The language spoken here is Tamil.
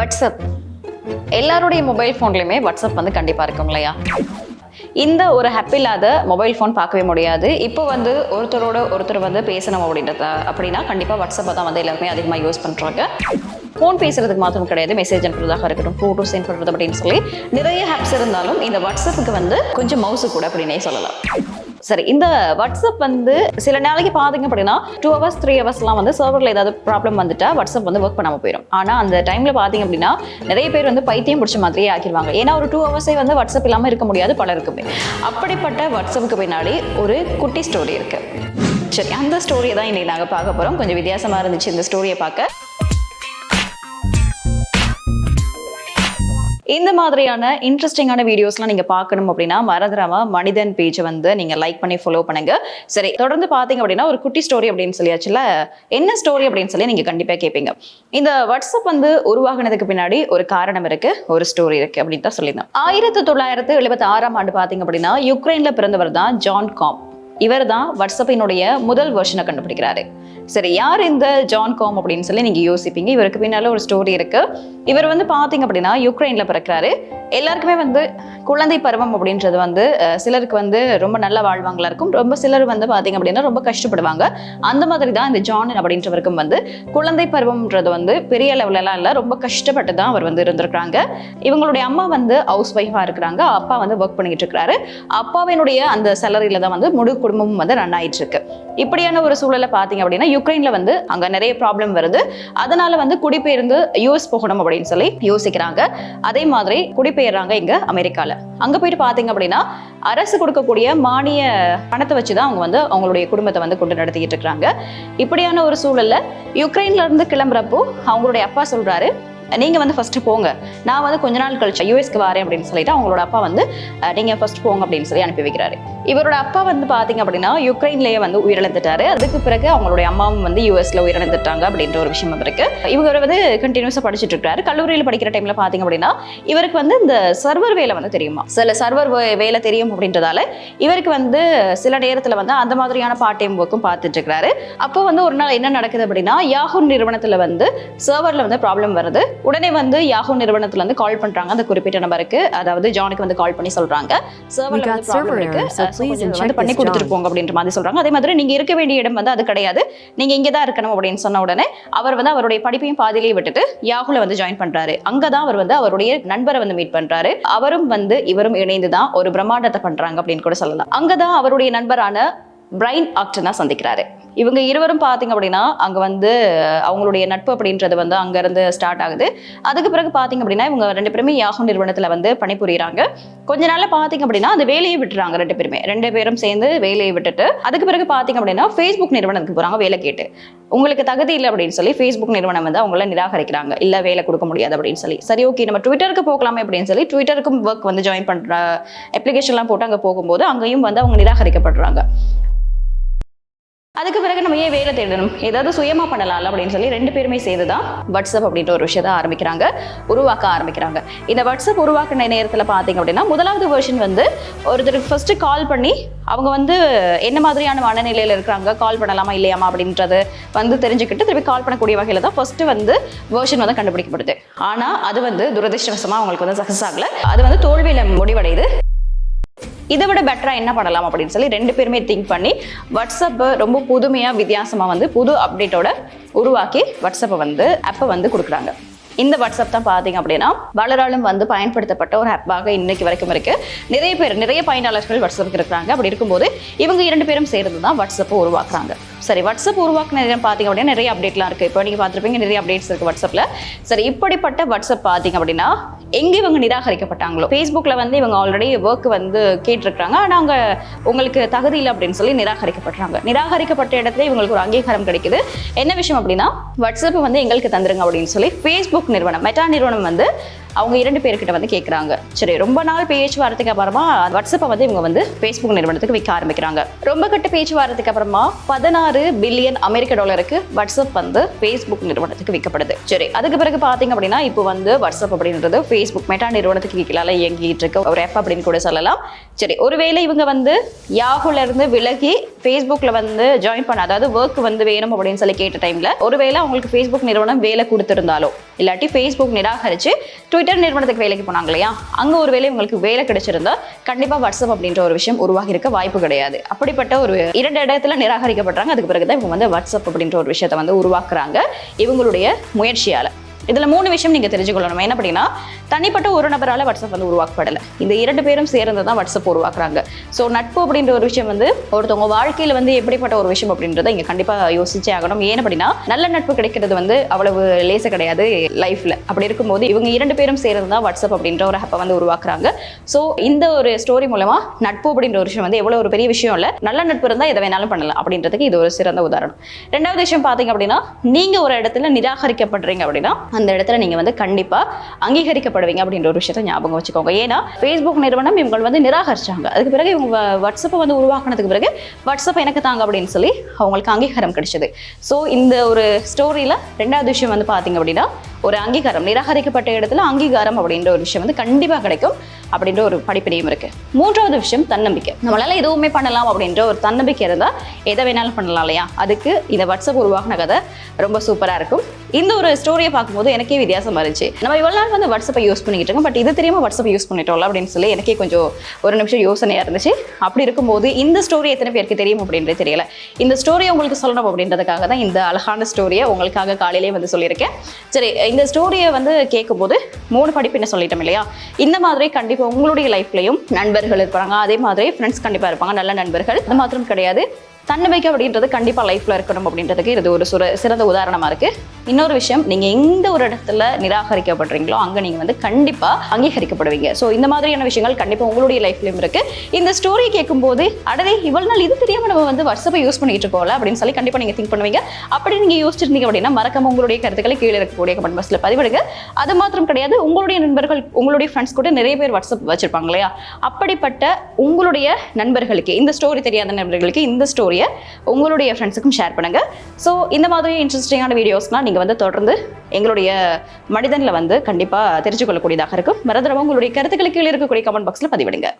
வாட்ஸ்அப் எல்லாருடைய மொபைல் ஃபோன்லையுமே வாட்ஸ்அப் வந்து கண்டிப்பாக இருக்கும் இல்லையா? இந்த ஒரு ஹாப்பி இல்லாத மொபைல் ஃபோன் பார்க்கவே முடியாது. இப்போ வந்து ஒருத்தரோட ஒருத்தர் வந்து பேசணும் அப்படின்றத அப்படின்னா கண்டிப்பாக வாட்ஸ்அப்பை தான் வந்து எல்லாருமே அதிகமாக யூஸ் பண்ணுறாங்க ஃபோன் பேசுறதுக்கு மாத்திரம் கிடையாது. மெசேஜ் அனுப்புறதாக இருக்கட்டும் ஃபோட்டோ சென்ட் பண்ணுறது அப்படின்னு சொல்லி நிறைய ஹாப்ஸ் இருந்தாலும் இந்த வாட்ஸ்அப்புக்கு வந்து கொஞ்சம் மவுசு கூட அப்படின்னே சொல்லலாம். சரி இந்த வாட்ஸ்அப் வந்து சில நாளைக்கு பார்த்தீங்க அப்படின்னா டூ ஹவர்ஸ் த்ரீ ஹவர்ஸ்லாம் வந்து சர்வரில் ஏதாவது ப்ராப்ளம் வந்துட்டா வாட்ஸ்அப் வந்து ஒர்க் பண்ணாமல் போயிடும் ஆனால் அந்த டைமில் பார்த்தீங்க அப்படின்னா நிறைய பேர் வந்து பைத்தியம் பிடிச்ச மாதிரியே ஆக்கிடுவாங்க ஏன்னா ஒரு டூ ஹவர்ஸே வந்து வாட்ஸ்அப் இல்லாமல் இருக்க முடியாது பலருக்குமே அப்படிப்பட்ட வாட்ஸ்அப்புக்கு பின்னாடி ஒரு குட்டி ஸ்டோரி இருக்கு. சரி அந்த ஸ்டோரியை தான் இன்னைக்கு நாங்கள் பார்க்க போகிறோம் கொஞ்சம் வித்தியாசமாக இருந்துச்சு இந்த ஸ்டோரியை பார்க்க. இந்த மாதிரியான இன்ட்ரெஸ்டிங்கான வீடியோஸ்லாம் நீங்கள் பார்க்கணும் அப்படின்னா மறந்துடாம மனிதன் பேஜை வந்து நீங்கள் லைக் பண்ணி ஃபாலோ பண்ணுங்க. சரி தொடர்ந்து பார்த்தீங்க அப்படின்னா ஒரு குட்டி ஸ்டோரி அப்படின்னு சொல்லியாச்சுல என்ன ஸ்டோரி அப்படின்னு சொல்லி நீங்கள் கண்டிப்பாக கேட்பீங்க இந்த வாட்ஸ்அப் வந்து உருவாகினதுக்கு பின்னாடி ஒரு காரணம் இருக்கு ஒரு ஸ்டோரி இருக்கு அப்படின்னு தான் சொல்லியிருந்தேன். ஆயிரத்தி தொள்ளாயிரத்து எழுபத்தி ஆறாம் ஆண்டு பார்த்தீங்க அப்படின்னா யுக்ரைனில் பிறந்தவர் தான் ஜான் காம் இவர் தான் வாட்ஸ்அப்பினுடைய முதல் வெர்ஷனை கண்டுபிடிக்கிறாரு. சரி யார் இந்த ஜான் காம் அப்படின்னு சொல்லி நீங்க யோசிப்பீங்க. இவருக்கு பின்னால் ஒரு ஸ்டோரி இருக்கு. இவர் வந்து பார்த்தீங்க அப்படின்னா யுக்ரைனில் பிறக்கிறாரு. எல்லாருக்குமே வந்து குழந்தை பருவம் அப்படின்றது வந்து சிலருக்கு வந்து ரொம்ப நல்ல வாழ்வாங்களா இருக்கும். ரொம்ப சிலர் வந்து பார்த்தீங்க அப்படின்னா ரொம்ப கஷ்டப்படுவாங்க. அந்த மாதிரி தான் இந்த ஜான் அப்படின்றவருக்கும் வந்து குழந்தை பருவம்ன்றது வந்து பெரிய லெவலெல்லாம் இல்லை ரொம்ப கஷ்டப்பட்டு தான் அவர் வந்து இருந்திருக்கிறாங்க. இவங்களுடைய அம்மா வந்து ஹவுஸ் ஒய்ஃபாக இருக்கிறாங்க. அப்பா வந்து ஒர்க் பண்ணிட்டு இருக்கிறாரு. அப்பாவினுடைய அந்த சேலரியில் தான் வந்து முழு குடும்பமும் வந்து ரன் ஆயிட்டு இருக்கு இப்படியான ஒரு சூழலை பார்த்தீங்க அப்படின்னா யுக்ரைன்ல வந்து அங்க நிறைய ப்ராப்ளம் வருது. அதனால வந்து குடிபெயர்ந்து யூஎஸ் போகணும் அப்படின்னு சொல்லி யோசிக்கிறாங்க. அதே மாதிரி குடிபெயர்றாங்க இங்க அமெரிக்கால. அங்க போயிட்டு பார்த்தீங்க அப்படின்னா அரசு கொடுக்கக்கூடிய மானிய பணத்தை வச்சு தான் அவங்க வந்து அவங்களுடைய குடும்பத்தை வந்து கொண்டு நடத்திக்கிட்டு இருக்கிறாங்க. இப்படியான ஒரு சூழல்ல யுக்ரைன்ல இருந்து கிளம்புறப்போ அவங்களுடைய அப்பா சொல்றாரு நீங்கள் வந்து ஃபஸ்ட்டு போங்க. நான் வந்து கொஞ்ச நாள் கழிச்சு யூஎஸ்க்கு வரேன் அப்படின்னு சொல்லிட்டு அவங்களோட அப்பா வந்து நீங்கள் ஃபஸ்ட் போங்க அப்படின்னு சொல்லி அனுப்பி வைக்கிறாரு. இவரோட அப்பா வந்து பார்த்தீங்க அப்படின்னா யுக்ரைன்லேயே வந்து உயிரிழந்துட்டாரு. அதுக்கு பிறகு அவங்களுடைய அம்மாவும் வந்து யூஎஸ்ல உயிரிழந்துட்டாங்க அப்படின்ற ஒரு விஷயம் இருக்கு இவர் வந்து கண்டினியூஸாக படிச்சுட்டு இருக்காரு. கல்லூரியில் படிக்கிற டைம்ல பார்த்தீங்க அப்படின்னா இவருக்கு வந்து இந்த சர்வர் வேலை வந்து தெரியுமா? சில சர்வர் வேலை தெரியும் அப்படின்றதால இவருக்கு வந்து சில நேரத்தில் வந்து அந்த மாதிரியான பார்ட் டைம் ஒர்க்கும் பார்த்துட்டு இருக்கிறாரு அப்போ வந்து ஒரு நாள் என்ன நடக்குது அப்படின்னா யாகூர் நிறுவனத்தில் வந்து சர்வரில் வந்து ப்ராப்ளம் வருது. உடனே வந்து யாஹூ நிறுவனத்துல இருந்து கால் பண்றாங்க. அந்த குறிப்பிட்ட நபருக்கு அதாவது ஜானுக்கு வந்து கால் பண்ணி சொல்றாங்க. சர்வர்ல வந்து ப்ராப்ளம் இருக்கு. பண்ணி கொடுத்துட்டு. போங்க அப்படின்ற மாதிரி சொல்றாங்க. அதே மாதிரி நீங்க இருக்க வேண்டிய இடம் வந்து அது கிடையாது. நீங்க இங்கே தான் இருக்கணும் அப்படின்னு சொன்ன உடனே அவர் வந்து அவருடைய படிப்பையும் பாதியிலேயே விட்டுட்டு யாகுல வந்து ஜாயின் பண்றாரு. அங்கதான் அவர் வந்து அவருடைய நண்பரை வந்து மீட் பண்றாரு. அவரும் வந்து இவரும் இணைந்து தான் ஒரு பிரம்மாண்டத்தை பண்றாங்க அப்படின்னு கூட சொல்லலாம். அங்கதான் அவருடைய நண்பரான பிரைன் ஆக்டனா சந்திக்கிறாரு. இவங்க இருவரும் பார்த்தீங்க அப்படின்னா அங்கே வந்து அவங்களுடைய நட்பு அப்படின்றது வந்து அங்கேருந்து ஸ்டார்ட் ஆகுது. அதுக்கு பிறகு பார்த்தீங்க அப்படின்னா இவங்க ரெண்டு பேருமே யாஹூ நிறுவனத்தில் வந்து பணிபுரிகிறாங்க கொஞ்ச நாளில் பார்த்தீங்க அப்படின்னா அந்த வேலையை விட்டுறாங்க ரெண்டு பேருமே. ரெண்டு பேரும் சேர்ந்து வேலையை விட்டுட்டு அதுக்கு பிறகு பார்த்தீங்க அப்படின்னா ஃபேஸ்புக் நிறுவனத்துக்கு போகிறாங்க வேலை கேட்டு. உங்களுக்கு தகுதி இல்லை அப்படின்னு சொல்லி ஃபேஸ்புக் நிறுவனம் வந்து அவங்கள நிராகரிக்கிறாங்க. இல்லை வேலை கொடுக்க முடியாது அப்படின்னு சொல்லி. சரி ஓகே நம்ம ட்விட்டருக்கு போகலாமே அப்படின்னு சொல்லி ட்விட்டருக்கும் ஒர்க் வந்து ஜாயின் பண்ணுற அப்ளிகேஷன்லாம் போட்டு அங்கே போகும்போது அங்கேயும் வந்து அவங்க நிராகரிக்கப்படுறாங்க. அதுக்கு பிறகு நம்ம ஏன் வேலை தேடணும்? ஏதாவது சுயமா பண்ணலாம்ல அப்படின்னு சொல்லி ரெண்டு பேருமே சேர்ந்து தான் வாட்ஸ்அப் அப்படின்ற ஒரு விஷயத்தை ஆரம்பிக்கிறாங்க உருவாக்க ஆரம்பிக்கிறாங்க. இந்த வாட்ஸ்அப் உருவாக்கின நேரத்தில் பார்த்தீங்க அப்படின்னா முதலாவது வெர்ஷன் வந்து ஒருத்தருக்கு ஃபர்ஸ்ட் கால் பண்ணி அவங்க வந்து என்ன மாதிரியான மனநிலையில் இருக்கிறாங்க கால் பண்ணலாமா இல்லையாமா அப்படின்றது வந்து தெரிஞ்சுக்கிட்டு திருப்பி கால் பண்ணக்கூடிய வகையில் தான் ஃபர்ஸ்ட் வந்து வேர்ஷன் வந்து கண்டுபிடிக்கப்படுது. ஆனால் அது வந்து துரதிருஷ்டவசமாக அவங்களுக்கு வந்து சக்ஸஸ் ஆகலை. அது வந்து தோல்வியில் முடிவடையுது. இதை விட பெட்டராக என்ன பண்ணலாம் அப்படின்னு சொல்லி ரெண்டு பேருமே திங்க் பண்ணி வாட்ஸ்அப்பை ரொம்ப புதுமையாக வித்தியாசமாக வந்து புது அப்டேட்டோட உருவாக்கி வாட்ஸ்அப்பை வந்து அப்போ வந்து கொடுக்குறாங்க. இந்த வாட்ஸ்அப் தான் பார்த்தீங்க அப்படின்னா வளராலும் வந்து பயன்படுத்தப்பட்ட ஒரு ஆப்பாக இன்னைக்கு வரைக்கும் இருக்கு. நிறைய பேர் நிறைய பயனாளர்கள் வாட்ஸ்அப் இருக்கிறாங்க. அப்படி இருக்கும்போது இவங்க இரண்டு பேரும் சேர்ந்து தான் வாட்ஸ்அப்பை உருவாக்குறாங்க. சரி வாட்ஸ்அப் உருவாக்குன நேரம் பார்த்தீங்க அப்படின்னா நிறைய அப்டேட்லாம் இருக்கு. இப்போ நீங்கள் பார்த்துருப்பீங்க நிறைய அப்டேட்ஸ் இருக்கு வாட்ஸ்அப்ல சரி இப்படிப்பட்ட வாட்ஸ்அப் பார்த்தீங்க அப்படின்னா எங்க இவங்க நிராகரிக்கப்பட்டாங்களோ? ஃபேஸ்புக்கில் வந்து இவங்க ஆல்ரெடி ஒர்க் வந்து கேட்டிருக்கிறாங்க. ஆனால் அவங்க உங்களுக்கு தகுதி இல்லை அப்படின்னு சொல்லி நிராகரிக்கப்படுறாங்க நிராகரிக்கப்பட்ட இடத்துல இவங்களுக்கு ஒரு அங்கீகாரம் கிடைக்குது. என்ன விஷயம் அப்படின்னா வாட்ஸ்அப் வந்து எங்களுக்கு தந்துருங்க அப்படின்னு சொல்லி ஃபேஸ்புக் நிறுவனம். மெட்டா நிறுவனம் வந்து அவங்க இரண்டு பேர்கிட்ட வந்து கேட்குறாங்க சரி ரொம்ப நாள் பேச்சுவார்த்தைக்கு அப்புறமா வாட்ஸ்அப்பை வந்து இவங்க வந்து ஃபேஸ்புக் நிறுவனத்துக்கு விற்க ஆரம்பிக்கிறாங்க. ரொம்ப கட்ட பேச்சுவார்த்தைக்கு அப்புறமா பதினாறு பில்லியன் அமெரிக்க டாலருக்கு வாட்ஸ்அப் வந்து ஃபேஸ்புக் நிறுவனத்துக்கு விற்கப்படுது. சரி அதுக்கு பிறகு பார்த்தீங்க அப்படின்னா இப்போ வந்து வாட்ஸ்அப் அப்படின்றது ஃபேஸ்புக் மெட்டா நிறுவனத்துக்கு கீழால இயங்கிட்டு இருக்க. ஒரு ஆப் அப்படின்னு கூட சொல்லலாம். சரி ஒருவேளை இவங்க வந்து யாகுல இருந்து விலகி ஃபேஸ்புக்கில் வந்து ஜாயின் பண்ண அதாவது ஒர்க் வந்து வேணும் அப்படின்னு சொல்லி கேட்ட டைமில் ஒருவேளை அவங்களுக்கு ஃபேஸ்புக் நிறுவனம் வேலை கொடுத்துருந்தாலோ இல்லாட்டி ஃபேஸ்புக் நிராகரிச்சு ட்விட்டர் நிறுவனத்துக்கு வேலைக்கு போனாங்க இல்லையா? அங்கே ஒரு வேலை உங்களுக்கு வேலை கிடைச்சிருந்தா கண்டிப்பாக வாட்ஸ்அப் அப்படின்ற ஒரு விஷயம் உருவாகி இருக்க வாய்ப்பு கிடையாது. அப்படிப்பட்ட ஒரு இரண்டு இடத்துல நிராகரிக்கப்படுறாங்க. அதுக்கு பிறகு தான் இவங்க வந்து வாட்ஸ்அப் அப்படின்ற ஒரு விஷயத்தை வந்து உருவாக்குறாங்க. இவங்களுடைய முயற்சியால். இதில் மூணு விஷயம் நீங்கள் தெரிஞ்சுக்கொள்ளணும். என்ன அப்படின்னா தனிப்பட்ட ஒரு நபரால் வாட்ஸ்அப் வந்து உருவாக்கப்படலை. இந்த இரண்டு பேரும் சேர்ந்து தான் வாட்ஸ்அப் உருவாக்குறாங்க. ஸோ நட்பு அப்படின்ற ஒரு விஷயம் வந்து ஒருத்தவங்க வாழ்க்கையில் வந்து எப்படிப்பட்ட ஒரு விஷயம் அப்படின்றத இங்கே கண்டிப்பாக யோசிச்சே ஆகணும். ஏன் அப்படின்னா நல்ல நட்பு கிடைக்கிறது வந்து அவ்வளவு லேச கிடையாது லைஃப்ல. அப்படி இருக்கும்போது இவங்க இரண்டு பேரும் சேர்ந்து தான் வாட்ஸ்அப் அப்படின்ற ஒரு ஆப்பை வந்து உருவாக்குறாங்க. ஸோ இந்த ஒரு ஸ்டோரி மூலமாக நட்பு அப்படின்ற ஒரு விஷயம் வந்து எவ்வளோ ஒரு பெரிய விஷயம் இல்லை நல்ல நட்பு இருந்தால் எதை வேணாலும் பண்ணலாம் அப்படின்றதுக்கு இது ஒரு சிறந்த உதாரணம். ரெண்டாவது விஷயம் பார்த்தீங்க அப்படின்னா நீங்க ஒரு இடத்துல நிராகரிக்கப்படுறீங்க அப்படின்னா அந்த இடத்துல நீங்க வந்து கண்டிப்பா அங்கீகரிக்கப்படுவீங்க அப்படின்ற ஒரு விஷயத்தை ஞாபகம் வச்சுக்கோங்க. ஏன்னா ஃபேஸ்புக் நிறுவனம் இவங்க வந்து நிராகரிச்சாங்க. அதுக்கு பிறகு இவங்க வாட்ஸ்அப்பை வந்து உருவாக்குனதுக்கு பிறகு வாட்ஸ்அப் எனக்கு தாங்க அப்படின்னு சொல்லி அவங்களுக்கு அங்கீகாரம் கிடைச்சது. ஸோ இந்த ஒரு ஸ்டோரியில ரெண்டாவது விஷயம் வந்து பார்த்தீங்க அப்படின்னா ஒரு அங்கீகாரம் நிராகரிக்கப்பட்ட இடத்துல அங்கீகாரம் அப்படின்ற ஒரு விஷயம் வந்து கண்டிப்பாக கிடைக்கும் அப்படின்ற ஒரு படிப்பினையும் இருக்கு. மூன்றாவது விஷயம் தன்னம்பிக்கை. நம்மளால எதுவுமே பண்ணலாம் அப்படின்ற ஒரு தன்னம்பிக்கை இருந்தால் எதை வேணாலும் பண்ணலாம் இல்லையா? அதுக்கு இந்த வாட்ஸ்அப் உருவாகின கதை ரொம்ப சூப்பராக இருக்கும். இந்த ஒரு ஸ்டோரியை பார்க்கும்போது எனக்கே வித்தியாசமாக இருந்துச்சு. நம்ம இவ்வளோ நாள் வந்து வாட்ஸ்அப்பை யூஸ் பண்ணிக்கிட்டு இருக்கோம். பட் இது தெரியாமல் வாட்ஸ்அப் யூஸ் பண்ணிட்டோம்ல அப்படின்னு சொல்லி எனக்கே கொஞ்சம் ஒரு நிமிஷம் யோசனையாக இருந்துச்சு. அப்படி இருக்கும்போது இந்த ஸ்டோரி எத்தனை பேருக்கு தெரியும் அப்படின்றது தெரியல. இந்த ஸ்டோரியை உங்களுக்கு சொல்லணும் அப்படின்றதுக்காக தான் இந்த அழகான ஸ்டோரியை உங்களுக்காக காலையிலே வந்து சொல்லியிருக்கேன். சரி இந்த ஸ்டோரியை வந்து கேட்கும்போது மூணு படிப்பு என்ன சொல்லிட்டோம் இல்லையா? இந்த மாதிரி கண்டிப்பாக உங்களுடைய லைஃப்லையும் நண்பர்கள் இருப்பாங்க. அதே மாதிரி ஃப்ரெண்ட்ஸ் கண்டிப்பாக இருப்பாங்க. நல்ல நண்பர்கள். அது மாத்திரம் கிடையாது. தன்னம்பிக்கை அப்படின்றது கண்டிப்பாக லைஃப்பில் இருக்கணும் அப்படின்றதுக்கு இது ஒரு சுர சிறந்த உதாரணமாக இருக்குது இன்னொரு விஷயம் நீங்கள் எந்த ஒரு இடத்துல நிராகரிக்கப்படுறீங்களோ அங்கே நீங்கள் வந்து கண்டிப்பாக அங்கீகரிக்கப்படுவீங்க. ஸோ இந்த மாதிரியான விஷயங்கள் கண்டிப்பாக உங்களுடைய லைஃப்லையும் இருக்குது இந்த ஸ்டோரி கேட்கும்போது அடவே இவ்வளவு நாள் இது தெரியாமல் நம்ம வந்து வாட்ஸ்அப்பை யூஸ் பண்ணிட்டு இருக்கோம்ல அப்படின்னு சொல்லி கண்டிப்பாக நீங்கள் திங்க் பண்ணுவீங்க. அப்படி நீங்கள் யோசிச்சிருந்தீங்க அப்படின்னா மறக்காம உங்களுடைய கருத்துக்களை கீழே இருக்கக்கூடிய கமெண்ட் பாக்ஸில் பதிவிடுங்க. அது மாத்திரம் கிடையாது உங்களுடைய நண்பர்கள் உங்களுடைய ஃப்ரெண்ட்ஸ் கூட நிறைய பேர் வாட்ஸ்அப் வச்சிருப்பாங்க இல்லையா? அப்படிப்பட்ட உங்களுடைய நண்பர்களுக்கு இந்த ஸ்டோரி தெரியாத நண்பர்களுக்கு இந்த ஸ்டோரியை உங்களுடைய ஃப்ரெண்ட்ஸுக்கும் ஷேர் பண்ணுங்க. ஸோ இந்த மாதிரி இன்ட்ரெஸ்டிங்கான வீடியோஸ்லாம் நீங்கள் வந்து தொடர்ந்து எங்களுடைய மனிதனில் வந்து கண்டிப்பாக தெரிஞ்சுக்கொள்ளக்கூடியதாக இருக்கும். மறந்துடவும் உங்களுடைய கருத்துக்களுக்கு கீழே இருக்கக்கூடிய கமெண்ட் பாக்ஸில் பதிவிடுங்க.